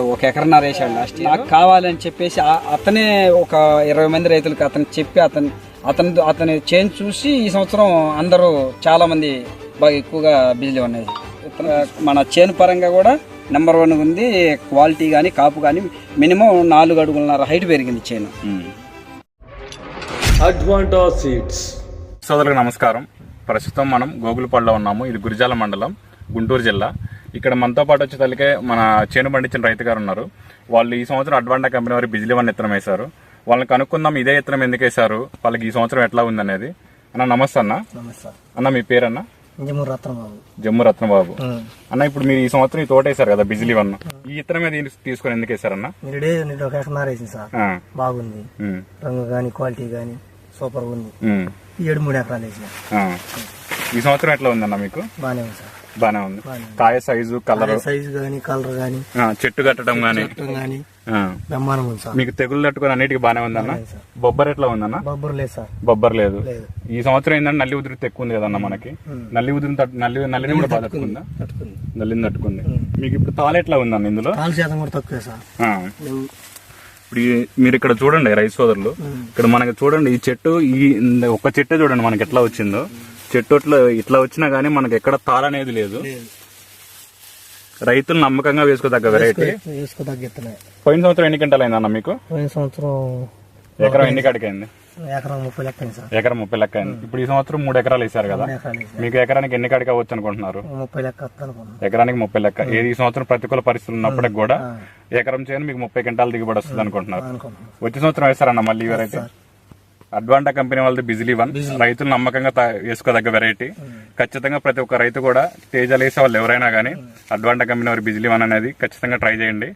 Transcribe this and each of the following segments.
ఒక ఎకరన్నర వేసాడు లాస్ట్. నాకు కావాలని చెప్పేసి అతనే ఒక ఇరవై మంది రైతులకు అతను చెప్పి అతను అతను అతని చేంజ్ చూసి ఈ సంవత్సరం అందరూ చాలా మంది బాగా ఎక్కువగా బిజీ ఉన్నాయి మన చేను పరంగా కూడా నెంబర్ వన్ ఉంది క్వాలిటీ కానీ కాపు కానీ మినిమం నాలుగు అడుగులన్నర హైట్ పెరిగింది చేను. అడ్వాంటా సీడ్స్ సోదరులకు నమస్కారం. ప్రస్తుతం మనం గోగులపాడులో ఉన్నాము. ఇది గురిజాల మండలం గుంటూరు జిల్లా. ఇక్కడ మనతో పాటు వచ్చే తల్లికే మన చేను పండించిన రైతు గారు ఉన్నారు. వాళ్ళు ఈ సంవత్సరం అడ్వాంటా కంపెనీ వారి బిజిలీ వన్ ఇత్తనం వేశారు. వాళ్ళని కనుక్కుందాం ఇదే ఇత్తనం ఎందుకు వేశారు? వాళ్ళకి ఈ సంవత్సరం ఎట్లా ఉందనేది. అన్న నమస్తే అన్న. అన్న మీ పేరన్న? ఇంజమూరు రత్నబాబు. జమ్ము రత్నబాబు. అన్న ఇప్పుడు మీరు ఈ సంవత్సరం ఈ తోట వేశారు కదా బిజిలీ వన్. ఈ ఇత్తనం మీద తీసుకొని ఎందుకు వేశారన్న సార్. బాగుంది. రంగు కానీ క్వాలిటీ కానీ సూపర్ ఉంది. ఏడు మూడు ఎకరాలు వేసిన. ఈ సంవత్సరం ఎట్లా ఉందన్న మీకు? బాగానే ఉంది సార్. బానే ఉంది. కాయ సైజు కలర్? సైజు కానీ కలర్ కానీ చెట్టు కట్టడం గానీ. బ్రహ్మాండం ఉంది సార్. మీకు తెగులు తట్టుకొని అన్నిటికీ బానే ఉందన్న. బొబ్బర్ ఎట్లా ఉందన్న? బొబ్బరు లేదు సార్. బొబ్బర్ లేదు. ఈ సంవత్సరం ఏంటంటే నల్లి ఉధృతి ఎక్కువ ఉంది కదన్న మనకి? నల్లి తట్టు- నల్లి నల్లిని కూడా బాగా తట్టుకుందా? నల్లిని తట్టుకుంది. మీకు ఇప్పుడు తాళ ఎట్లా ఉందన్న ఇందులో? శాతం కూడా తక్కువే సార్. ఇప్పుడు మీరు ఇక్కడ చూడండి రైతు సోదరులు. ఇక్కడ మనకి చూడండి ఈ చెట్టు ఈ ఒక చెట్టే చూడండి మనకి ఎట్లా వచ్చిందో. చెట్టు ఇట్లా ఇట్లా వచ్చినా గానీ మనకి ఎక్కడ తాళ అనేది లేదు. రైతులు నమ్మకంగా వేసుకోదగ్గ వెరైటీ పోయిన సంవత్సరం ఎన్ని గంటలు అయిందన్న మీకు? పోయిన సంవత్సరం ఎకరం ఎన్ని కాడికైంది? ఎకరం ముప్పై లెక్క ఎకరం ముప్పై లెక్క అయింది ఇప్పుడు ఈ సంవత్సరం మూడు ఎకరాలు వేశారు కదా. మీకు ఎకరానికి ఎన్ని కాడికి అవ్వచ్చు అనుకుంటున్నారు? ముప్పై లెక్క ఎకరానికి ముప్పై లెక్క. ఏది ఈ సంవత్సరం ప్రతికూల పరిస్థితులు ఉన్నప్పటికి కూడా ఎకరం చేయని మీకు ముప్పై క్వింటాలు దిగుబడి వస్తుంది అనుకుంటున్నారు. వచ్చే సంవత్సరం వేస్తారన్న మళ్ళీ ఈ వెరైటీ అడ్వాంటా కంపెనీ వాళ్ళది బిజిలీ వన్. రైతులు నమ్మకంగా వేసుకోదగ్గ వెరైటీ ఖచ్చితంగా ప్రతి ఒక్క రైతు కూడా తేజాలు వేసే వాళ్ళు ఎవరైనా కానీ అడ్వాంటా కంపెనీ వారి బిజిలీ వన్ అనేది ఖచ్చితంగా ట్రై చేయండి.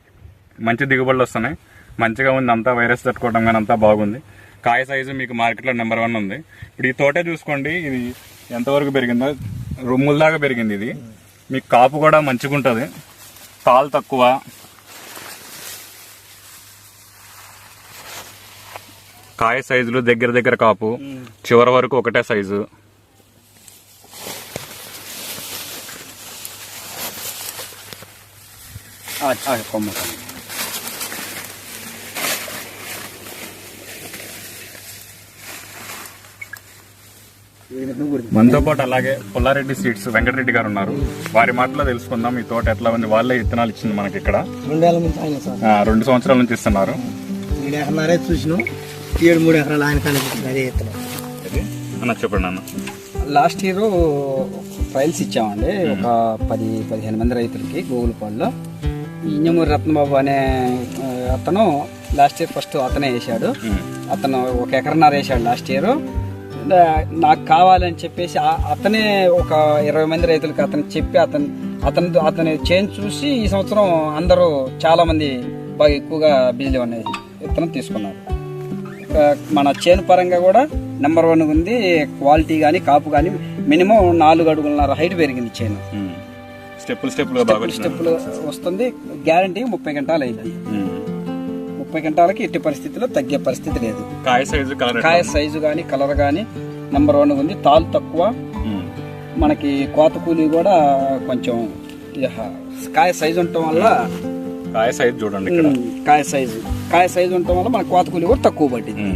మంచి దిగుబడులు వస్తున్నాయి. మంచిగా ఉంది. అంతా వైరస్ తట్టుకోవడం కానీ అంతా బాగుంది. కాయ సైజు మీకు మార్కెట్లో నెంబర్ వన్ ఉంది. ఇప్పుడు ఈ తోటే చూసుకోండి. ఇది ఎంతవరకు పెరిగిందో? రొమ్ముల దాకా పెరిగింది ఇది. మీకు కాపు కూడా మంచిగా ఉంటుంది తాలు తక్కువ. కాయ సైజులు దగ్గర దగ్గర కాపు. చివరి వరకు ఒకటే సైజు. ఆ, ఆ, కొమ్మ. మనతో పాటు అలాగే పుల్లారెడ్డి సీడ్స్ వెంకటరెడ్డి గారు ఉన్నారు. వారి మాటలో తెలుసుకుందాం. ఈ తోట ఎట్లా ఉంది? వాళ్ళే విత్తనాలు ఇచ్చింది మనకి ఇక్కడ. రెండేళ్ళ నుంచి ఆయన సార్. ఆ, రెండు సంవత్సరాల నుంచి ఇస్తున్నారు. చూసినాం. ఏడు మూడు ఎకరాలు ఆయన కనిపిస్తుంది అదే ఇది అన్న చెప్పండి అన్న. లాస్ట్ ఇయర్ ట్రయల్స్ ఇచ్చామండి. ఒక పది పదిహేను మంది రైతులకి గోగులపాడులో ఈ ఇంజమూరి రత్నబాబు అనే అతను లాస్ట్ ఇయర్ ఫస్ట్ అతనే వేసాడు అతను ఒక ఎకరన్నర వేసాడు లాస్ట్ ఇయర్. నాకు కావాలని చెప్పేసి ఆ- అతనే ఒక ఇరవై మంది రైతులకి అతను చెప్పి అతను అతను అతని చేంజ్ చూసి ఈ సంవత్సరం అందరూ చాలా మంది బాగా ఎక్కువగా బిజీ ఉన్నాయి ఇతను తీసుకున్నారు. మన చేను పరంగా కూడా నెంబర్ వన్ ఉంది క్వాలిటీ కానీ కాపు కానీ మినిమం నాలుగు అడుగులన్నర హైట్ పెరిగింది చేను. స్టెప్పులు వచ్చినాయి. స్టెప్పులు వస్తుంది గ్యారంటీ ముప్పై గంటలు అయింది. ముప్పై గంటలకి ఎట్టి పరిస్థితిలో తగ్గే పరిస్థితి లేదు. కాయ సైజు కాయ సైజు కానీ కలర్ కానీ నెంబర్ వన్ ఉంది తాలు తక్కువ. మనకి కోత కూలి కూడా కొంచెం కాయ సైజు ఉండటం వల్ల కాయ సైజు చూడండి కాయ సైజు. కాయ సైజు ఉండటం వల్ల మన కోత కూలి కూడా తక్కువ పట్టింది